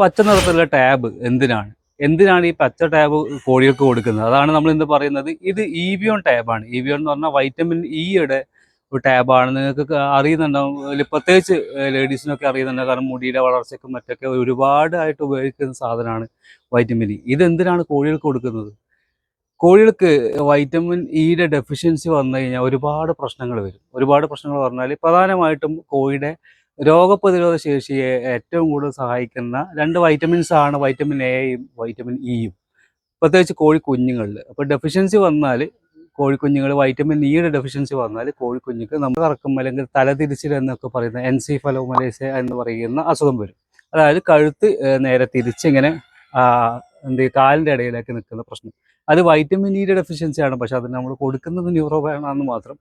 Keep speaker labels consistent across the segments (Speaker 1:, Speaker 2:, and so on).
Speaker 1: പച്ച നിറത്തിലുള്ള ടാബ് എന്തിനാണ്? എന്തിനാണ് ഈ പച്ച ടാബ് കോഴികൾക്ക് കൊടുക്കുന്നത്? അതാണ് നമ്മൾ ഇന്ന് പറയുന്നത്. ഇത് E ഇവിയോൺ ടാബാണ് ഇവിയോൺ എന്ന് പറഞ്ഞാൽ വൈറ്റമിൻ ഇയുടെ ഒരു ടാബാണ് നിങ്ങൾക്ക് അറിയുന്നുണ്ടാവും പ്രത്യേകിച്ച് ലേഡീസിനൊക്കെ അറിയുന്നുണ്ടാവും കാരണം മുടിയുടെ വളർച്ചയ്ക്കും മറ്റൊക്കെ ഒരുപാടായിട്ട് ഉപയോഗിക്കുന്ന സാധനമാണ് വൈറ്റമിൻ ഇ ഇത് എന്തിനാണ് കോഴികൾക്ക് കൊടുക്കുന്നത്? കോഴികൾക്ക് വൈറ്റമിൻ ഇയുടെ ഡെഫിഷ്യൻസി വന്നു കഴിഞ്ഞാൽ ഒരുപാട് പ്രശ്നങ്ങൾ വരും. ഒരുപാട് പ്രശ്നങ്ങൾ പറഞ്ഞാൽ പ്രധാനമായിട്ടും കോഴിയുടെ രോഗപ്രതിരോധ ശേഷിയെ ഏറ്റവും കൂടുതൽ സഹായിക്കുന്ന രണ്ട് വൈറ്റമിൻസ് ആണ് വൈറ്റമിൻ എയും വൈറ്റമിൻ ഇയും പ്രത്യേകിച്ച് കോഴി കുഞ്ഞുങ്ങളിൽ അപ്പോൾ ഡെഫിഷ്യൻസി വന്നാൽ കോഴിക്കുഞ്ഞുങ്ങൾ വൈറ്റമിൻ ഇയുടെ ഡെഫിഷ്യൻസി വന്നാൽ കോഴിക്കുഞ്ഞുങ്ങൾക്ക് നമ്മൾ കറക്കും അല്ലെങ്കിൽ തലതിരിച്ചിൽ എന്നൊക്കെ പറയുന്ന എൻസിഫലോമലേസ എന്ന് പറയുന്ന അസുഖം വരും. അതായത് കഴുത്ത് നേരെ തിരിച്ചിങ്ങനെ എന്ത് കാലിന്റെ ഇടയിലേക്ക് നിൽക്കുന്ന പ്രശ്നം. അത് വൈറ്റമിൻ ഇയുടെ ഡെഫിഷ്യൻസി ആണ്. പക്ഷെ അതിന് നമ്മൾ കൊടുക്കുന്നത് ന്യൂറോബാണെന്ന് മാത്രം.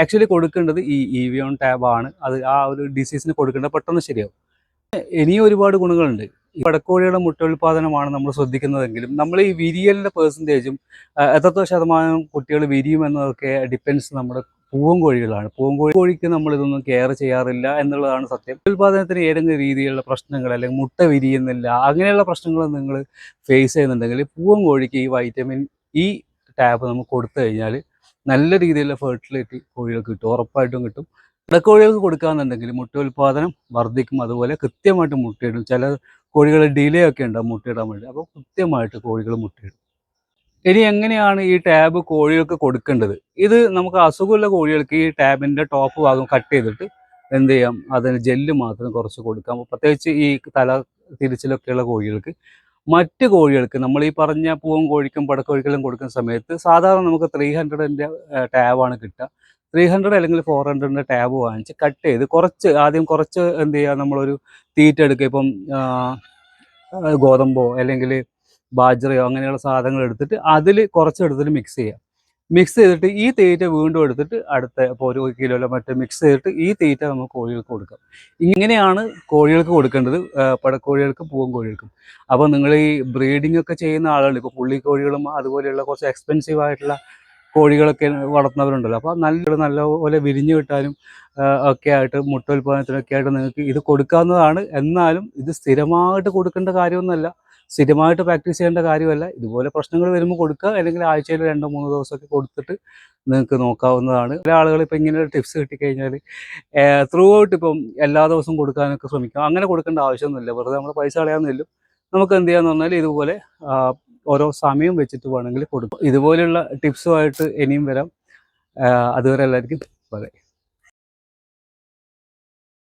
Speaker 1: ആക്ച്വലി കൊടുക്കേണ്ടത് ഈ ഇവിയോൺ ടാബ് ആണ്. അത് ആ ഒരു ഡിസീസിന് കൊടുക്കേണ്ടത് പെട്ടെന്ന് ശരിയാവും. ഇനിയും ഒരുപാട് ഗുണങ്ങളുണ്ട്. ഈ പടക്കോഴിയുടെ മുട്ട ഉൽപാദനമാണ് നമ്മൾ ശ്രദ്ധിക്കുന്നതെങ്കിലും നമ്മൾ ഈ വിരിയലിന്റെ പേഴ്സന്റേജും എത്രത്തോളം ശതമാനം കുട്ടികൾ വിരിയുമെന്നതൊക്കെ ഡിപ്പെൻസ് നമ്മുടെ പൂവൻ കോഴികളാണ് പൂവൻ കോഴി കോഴിക്ക് നമ്മൾ ഇതൊന്നും കെയർ ചെയ്യാറില്ല എന്നുള്ളതാണ് സത്യം. ഉൽപാദനത്തിന് ഏതെങ്കിലും രീതിയിലുള്ള പ്രശ്നങ്ങൾ അല്ലെങ്കിൽ മുട്ട വിരിയുന്നില്ല അങ്ങനെയുള്ള പ്രശ്നങ്ങൾ നിങ്ങൾ ഫേസ് ചെയ്യുന്നുണ്ടെങ്കിൽ പൂവൻ കോഴിക്ക് ഈ വൈറ്റമിൻ ഇ ടാബ് നമുക്ക് കൊടുത്തു കഴിഞ്ഞാൽ നല്ല രീതിയിലുള്ള ഫെർട്ടിലിറ്റി കോഴികൾക്ക് കിട്ടും ഉറപ്പായിട്ടും കിട്ടും. ഇടക്കോഴികൾക്ക് കൊടുക്കാന്നുണ്ടെങ്കിൽ മുട്ട ഉൽപാദനം വർദ്ധിക്കും. അതുപോലെ കൃത്യമായിട്ട് മുട്ടയിടും. ചില കോഴികൾ ഡിലേ ഒക്കെ ഉണ്ടാവും മുട്ടയിടാൻ വേണ്ടി. അപ്പോൾ കൃത്യമായിട്ട് കോഴികൾ മുട്ടയിടും. ഇനി എങ്ങനെയാണ് ഈ ടാബ് കോഴികൾക്ക് കൊടുക്കേണ്ടത്? ഇത് നമുക്ക് അസുഖമുള്ള കോഴികൾക്ക് ഈ ടാബിന്റെ ടോപ്പ് ഭാഗം കട്ട് ചെയ്തിട്ട് എന്ത് ചെയ്യാം? അതിന് ജെല്ല് മാത്രം കുറച്ച് കൊടുക്കാം. പ്രത്യേകിച്ച് ഈ തല തിരിച്ചിലൊക്കെയുള്ള കോഴികൾക്ക്. മറ്റ് കോഴികൾക്ക് നമ്മൾ ഈ പറഞ്ഞ പൂവൻ കോഴിക്കും പടക്കോഴിക്കെല്ലാം കൊടുക്കുന്ന സമയത്ത് സാധാരണ നമുക്ക് ത്രീ ഹൺഡ്രഡിന്റെ ടാബാണ് കിട്ടുക. ത്രീ ഹൺഡ്രഡ് അല്ലെങ്കിൽ ഫോർ ഹൺഡ്രഡിന്റെ ടാബ് വാങ്ങിച്ച് കട്ട് ചെയ്ത് കുറച്ച് ആദ്യം കുറച്ച് എന്ത് ചെയ്യുക നമ്മളൊരു തീറ്റ എടുക്കുക. ഇപ്പം ഗോതമ്പോ അല്ലെങ്കിൽ ബാജ്രയോ അങ്ങനെയുള്ള സാധനങ്ങൾ എടുത്തിട്ട് അതിൽ കുറച്ച് എടുത്തിട്ട് മിക്സ് ചെയ്യുക മിക്സ് ചെയ്തിട്ട് ഈ തീറ്റ വീണ്ടും എടുത്തിട്ട് അടുത്ത ഇപ്പോൾ ഒരു കിലോയിലോ മറ്റോ മിക്സ് ചെയ്തിട്ട് ഈ തീറ്റ നമുക്ക് കോഴികൾക്ക് കൊടുക്കാം. ഇങ്ങനെയാണ് കോഴികൾക്ക് കൊടുക്കേണ്ടത്. പടക്കോഴികൾക്കും പൂവൻ കോഴികൾക്കും അപ്പോൾ നിങ്ങൾ ഈ ബ്രീഡിംഗ് ഒക്കെ ചെയ്യുന്ന ആളുകൾ ഇപ്പോൾ പുള്ളിക്കോഴികളും അതുപോലെയുള്ള കുറച്ച് എക്സ്പെൻസീവ് ആയിട്ടുള്ള കോഴികളൊക്കെ വളർത്തുന്നവരുണ്ടല്ലോ. അപ്പോൾ നല്ല നല്ലപോലെ വിരിഞ്ഞു കിട്ടാനും ഒക്കെ ആയിട്ട് മുട്ട ഉൽപ്പാദനത്തിനൊക്കെ ആയിട്ട് നിങ്ങൾക്ക് ഇത് കൊടുക്കാവുന്നതാണ്. എന്നാലും ഇത് സ്ഥിരമായിട്ട് കൊടുക്കേണ്ട കാര്യമൊന്നുമല്ല. സ്ഥിരമായിട്ട് പ്രാക്ടീസ് ചെയ്യേണ്ട കാര്യമല്ല. ഇതുപോലെ പ്രശ്നങ്ങൾ വരുമ്പോൾ കൊടുക്കുക. അല്ലെങ്കിൽ ആഴ്ചയിൽ രണ്ടോ മൂന്നോ ദിവസമൊക്കെ കൊടുത്തിട്ട് നിങ്ങൾക്ക് നോക്കാവുന്നതാണ്. ചില ആളുകൾ ഇപ്പം ഇങ്ങനെ ടിപ്സ് കിട്ടിക്കഴിഞ്ഞാൽ ത്രൂ ഔട്ട് ഇപ്പം എല്ലാ ദിവസവും കൊടുക്കാനൊക്കെ ശ്രമിക്കാം. അങ്ങനെ കൊടുക്കേണ്ട ആവശ്യമൊന്നുമില്ല. വെറുതെ നമ്മൾ പൈസ കളയാമെന്നില്ല നമുക്ക് എന്ത് ചെയ്യാന്ന് പറഞ്ഞാൽ ഇതുപോലെ ഓരോ സമയം വെച്ചിട്ട് വേണമെങ്കിൽ കൊടുക്കും. ഇതുപോലെയുള്ള ടിപ്സുമായിട്ട് ഇനിയും വരാം. അതുവരെ എല്ലാവർക്കും ബൈ